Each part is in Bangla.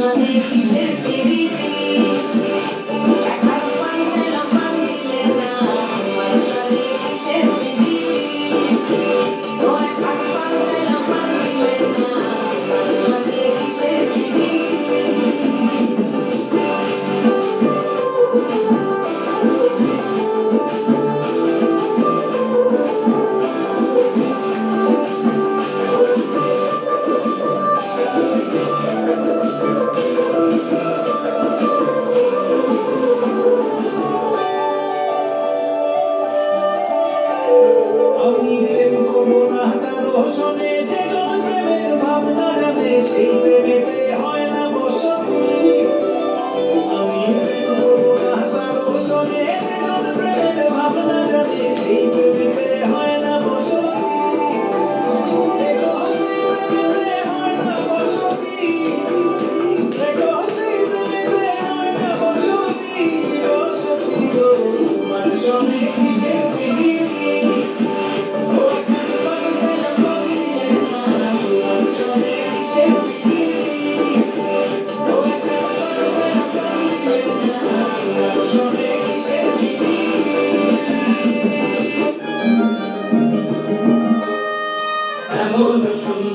জলে কিসের পেরিতে আমি প্রেম করব না তার হোসনে যে জন প্রেমের ভাবনা যাবে সেই প্রেমেতে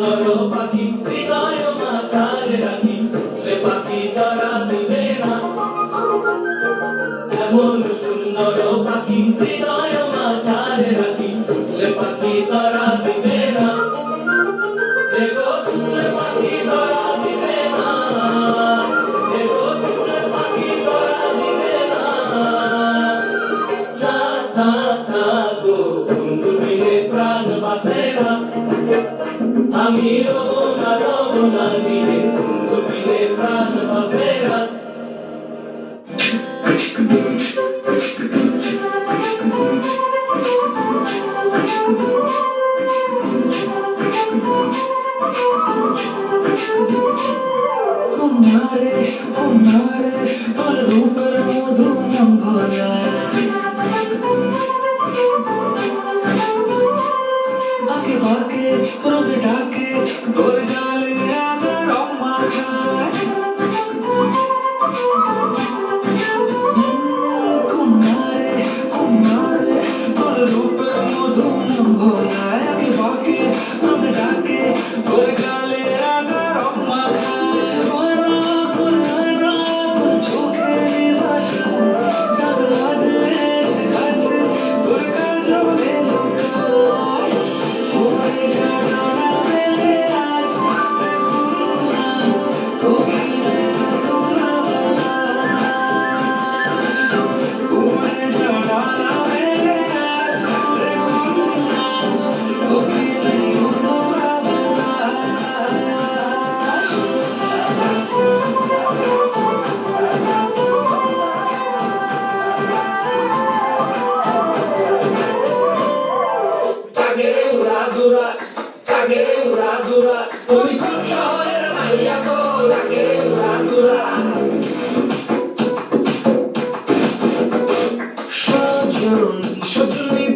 সুন্দর পাখি, হৃদয় মাঝারে রাখি? রে পাখি তারা দিবে না। এমন সুন্দর পাখি, হৃদয় মাঝারে রাখি? রে পাখি তারা দিবে না। দেখো সুন্দর পাখি তারা দিবে না। দেখো সুন্দর পাখি তারা দিবে না। না না না গো বিনে প্রাণ বাসে না। আমি রব না রব না দিলে বন্ধু বিনে প্রাণ বাসে না কুমারে কুমারে তোর রূপের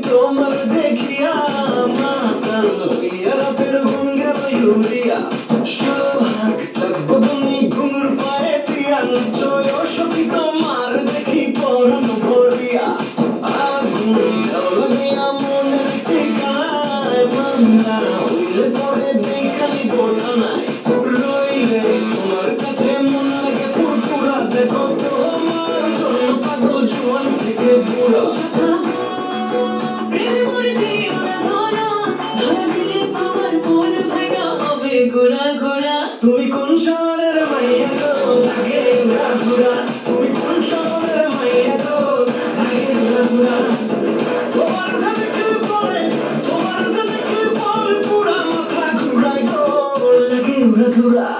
তোমার দেখিয়া মাতাল হইয়া রাতের তুমি কোন শহরের মাইয়া গো লাগে ঘোরা 我了